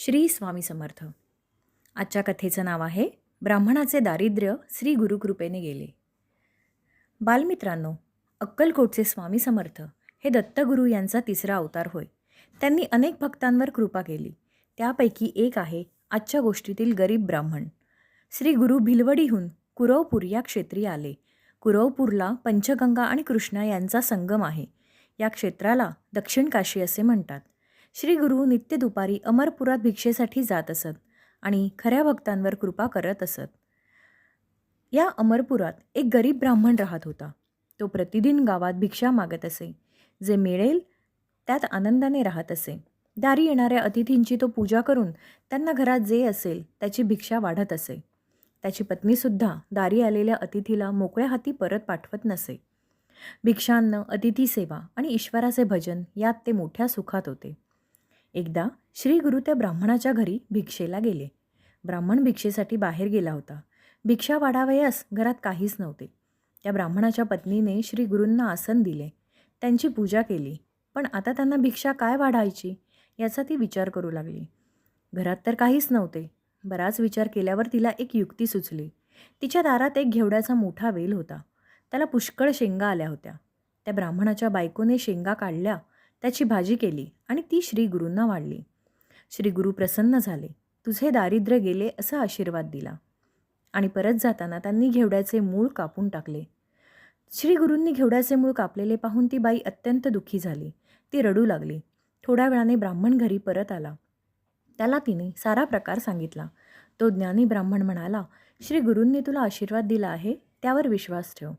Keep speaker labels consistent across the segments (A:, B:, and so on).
A: श्री स्वामी समर्थ. आजच्या कथेचं नाव आहे ब्राह्मणाचे दारिद्र्य श्री गुरुकृपेने गेले. बालमित्रांनो अक्कलकोटचे स्वामी समर्थ हे दत्तगुरू यांचा तिसरा अवतार होय. त्यांनी अनेक भक्तांवर कृपा केली. त्यापैकी एक आहे आजच्या गोष्टीतील गरीब ब्राह्मण. श्री गुरु भिलवडीहून कुरवपूर या क्षेत्री आले. कुरवपूरला पंचगंगा आणि कृष्णा यांचा संगम आहे. या क्षेत्राला दक्षिण काशी असे म्हणतात. श्री गुरु नित्य दुपारी अमरपुरात भिक्षेसाठी जात असत आणि खऱ्या भक्तांवर कृपा करत असत. या अमरपुरात एक गरीब ब्राह्मण राहत होता. तो प्रतिदिन गावात भिक्षा मागत असे. जे मिळेल त्यात आनंदाने राहत असे. दारी येणाऱ्या अतिथींची तो पूजा करून त्यांना घरात जे असेल त्याची भिक्षा वाढत असे. त्याची पत्नीसुद्धा दारी आलेल्या अतिथीला मोकळ्या हाती परत पाठवत नसे. भिक्षान्न अतिथी सेवा आणि ईश्वराचे भजन यात ते मोठ्या सुखात होते. एकदा श्री गुरु त्या ब्राह्मणाच्या घरी भिक्षेला गेले. ब्राह्मण भिक्षेसाठी बाहेर गेला होता. भिक्षा वाढावयास घरात काहीच नव्हते. त्या ब्राह्मणाच्या पत्नीने श्री गुरूंना आसन दिले. त्यांची पूजा केली. पण आता त्यांना भिक्षा काय वाढायची? याचा ती विचार करू लागली. घरात तर काहीच नव्हते. बराच विचार केल्यावर तिला एक युक्ती सुचली. तिच्या दारात एक घेवड्याचा मोठा वेल होता. त्याला पुष्कळ शेंगा आल्या होत्या. त्या ब्राह्मणाच्या बायकोने शेंगा काढल्या त्याची भाजी केली आणि ती श्री गुरूंना वाढली. श्री गुरु प्रसन्न झाले. तुझे दारिद्र्य गेले असा आशीर्वाद दिला. आणि परत जाताना त्यांनी घेवड्याचे मूळ कापून टाकले. श्री गुरूंनी घेवड्याचे मूळ कापलेले पाहून ती बाई अत्यंत दुःखी झाली. ती रडू लागली. थोड्या वेळाने ब्राह्मण घरी परत आला. त्याला तिने सारा प्रकार सांगितला. तो ज्ञानी ब्राह्मण म्हणाला श्री गुरूंनी तुला आशीर्वाद दिला आहे त्यावर विश्वास ठेव.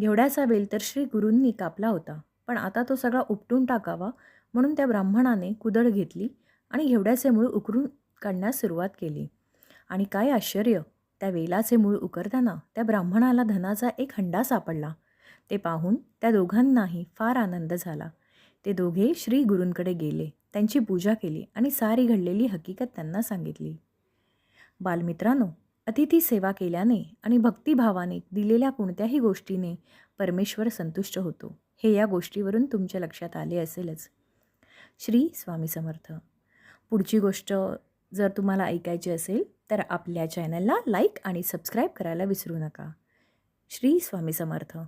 A: घेवड्याचा वेल तर श्री गुरूंनी कापला होता. पण आता तो सगळा उपटून टाकावा म्हणून त्या ब्राह्मणाने कुदळ घेतली आणि घेवड्याचे मूळ उकरून काढण्यास सुरुवात केली. आणि काय आश्चर्य त्या वेलाचे मूळ उकरताना त्या ब्राह्मणाला धनाचा एक हंडा सापडला. ते पाहून त्या दोघांनाही फार आनंद झाला. ते दोघे श्री गुरूंकडे गेले त्यांची पूजा केली आणि सारी घडलेली हकीकत त्यांना सांगितली. बालमित्रांनो अतिथी सेवा केल्याने आणि भक्तिभावाने दिलेल्या कोणत्याही गोष्टीने परमेश्वर संतुष्ट होतो. हे या गोष्टीवरून तुमच्या लक्षात आले असेलच. श्री स्वामी समर्थ. पुढची गोष्ट जर तुम्हाला ऐकायची असेल तर आपल्या चॅनलला लाईक आणि सबस्क्राईब करायला विसरू नका. श्री स्वामी समर्थ.